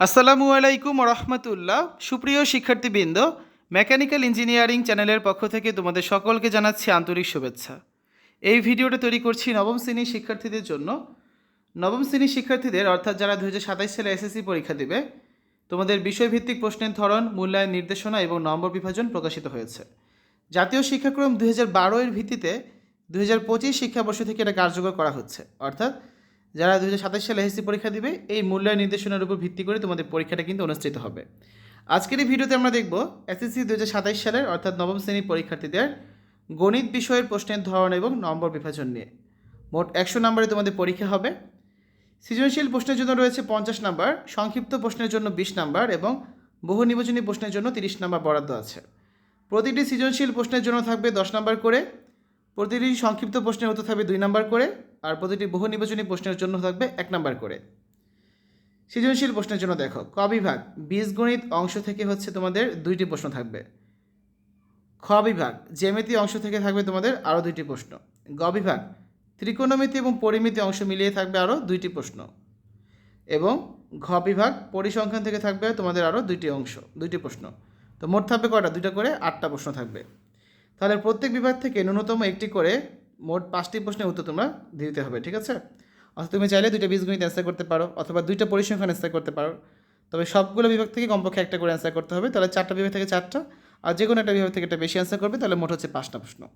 আসসালামু আলাইকুম রহমতুল্লাহ সুপ্রিয় শিক্ষার্থীবৃন্দ, মেকানিক্যাল ইঞ্জিনিয়ারিং চ্যানেলের পক্ষ থেকে তোমাদের সকলকে জানাচ্ছি আন্তরিক শুভেচ্ছা। এই ভিডিওটা তৈরি করছি নবম শ্রেণির শিক্ষার্থীদের জন্য। নবম শ্রেণির শিক্ষার্থীদের, অর্থাৎ যারা দু সালে এসএসসি পরীক্ষা দেবে, তোমাদের বিষয়ভিত্তিক প্রশ্নের ধরন, মূল্যায়ন নির্দেশনা এবং নম্বর বিভাজন প্রকাশিত হয়েছে। জাতীয় শিক্ষাক্রম দু হাজার এর ভিত্তিতে দু হাজার পঁচিশ শিক্ষাবর্ষ থেকে এটা কার্যকর করা হচ্ছে। অর্থাৎ যারা দু হাজার সাতাশ সালে এসএসসি পরীক্ষা দিবে, এই মূল্যায়ন নির্দেশনার উপর ভিত্তি করে তোমাদের পরীক্ষাটা কিন্তু অনুষ্ঠিত হবে। আজকের এই ভিডিওতে আমরা দেখব এসএসসি দু হাজার সাতাশ সালের অর্থাৎ নবম শ্রেণির পরীক্ষার্থীদের গণিত বিষয়ের প্রশ্নের ধরন এবং নম্বর বিভাজন নিয়ে। মোট একশো নম্বরে তোমাদের পরীক্ষা হবে। সৃজনশীল প্রশ্নের জন্য রয়েছে পঞ্চাশ নাম্বার, সংক্ষিপ্ত প্রশ্নের জন্য বিশ নাম্বার এবং বহু নির্বাচনী প্রশ্নের জন্য তিরিশ নাম্বার বরাদ্দ আছে। প্রতিটি সৃজনশীল প্রশ্নের জন্য থাকবে দশ নাম্বার করে, প্রতিটি সংক্ষিপ্ত প্রশ্নের উত্তর থাকবে দুই নাম্বার করে আর প্রতিটি বহু নির্বাচনী প্রশ্নের জন্য থাকবে এক নাম্বার করে। সৃজনশীল প্রশ্নের জন্য দেখো, ক বিভাগ বীজগণিত অংশ থেকে হচ্ছে তোমাদের দুইটি প্রশ্ন থাকবে। খ বিভাগ, জ্যামিতি অংশ থেকে থাকবে তোমাদের আরও দুইটি প্রশ্ন। গ বিভাগ, ত্রিকোণমিতি এবং পরিমিতি অংশ মিলিয়ে থাকবে আরও দুইটি প্রশ্ন। এবং ঘ বিভাগ, পরিসংখ্যান থেকে থাকবে তোমাদের আরও দুইটি অংশ, দুইটি প্রশ্ন। তো মোট থাকবে কয়টা? দুইটা করে আটটা প্রশ্ন থাকবে। তাহলে প্রত্যেক বিভাগ থেকে ন্যূনতম একটি করে মোট পাঁচটি প্রশ্নের উত্তর তোমরা দিতে হবে, ঠিক আছে? অথবা তুমি চাইলে দুইটা বীজগণিত অ্যান্সার করতে পারো, অথবা দুইটা পরিসংখ্যান অ্যান্সার করতে পারো। তবে সবগুলো বিভাগ থেকে কমপক্ষে একটা করে অ্যান্সার করতে হবে, তাহলে চারটা বিভাগ থেকে চারটা, আর যে কোনো একটা বিভাগ থেকে একটা বেশি অ্যান্সার করবে, তাহলে মোট হচ্ছে পাঁচটা প্রশ্ন।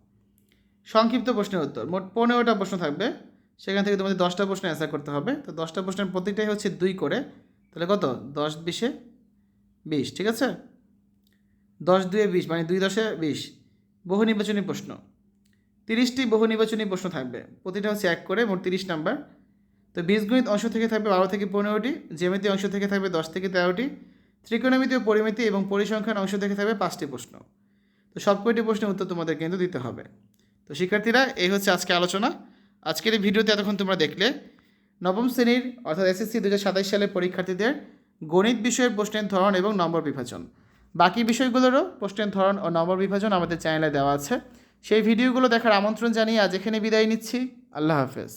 সংক্ষিপ্ত প্রশ্নের উত্তর, মোট পনেরোটা প্রশ্ন থাকবে, সেখান থেকে তোমাদের দশটা প্রশ্ন অ্যান্সার করতে হবে, তো দশটা প্রশ্নের প্রতিটাই হচ্ছে দুই করে, তাহলে কত? দশ বিশে বিশ, ঠিক আছে? দশ দুয়ে বিশ মানে দুই দশে বিশ। বহু নির্বাচনী প্রশ্ন। তিরিশটি বহু নির্বাচনী প্রশ্ন থাকবে। প্রতিটা হচ্ছে এক করে, মোট তিরিশ নাম্বার। তো বীজগণিত অংশ থেকে থাকবে বারো থেকে পনেরোটি, জ্যামিতি অংশ থেকে থাকবে দশ থেকে তেরোটি, ত্রিকোণমিতি ও পরিমিতি এবং পরিসংখ্যান অংশ থেকে থাকবে পাঁচটি প্রশ্ন। তো সব কয়টি প্রশ্নের উত্তর তোমাদের কিন্তু দিতে হবে। তো শিক্ষার্থীরা, এই হচ্ছে আজকে আলোচনা। আজকের এই ভিডিওতে এতক্ষণ তোমরা দেখলে, নবম শ্রেণির অর্থাৎ এসএসসি দু হাজার সাতাশ সালের পরীক্ষার্থীদের গণিত বিষয়ের প্রশ্নের ধরন এবং নম্বর বিভাজন। বাকি বিষয়গুলোরও প্রশ্নের ধরন ও নম্বর বিভাজন আমাদের চ্যানেলে দেওয়া আছে। সেই ভিডিওগুলো দেখার আমন্ত্রণ জানিয়ে আজ এখানে বিদায় নিচ্ছি। আল্লাহ হাফেজ।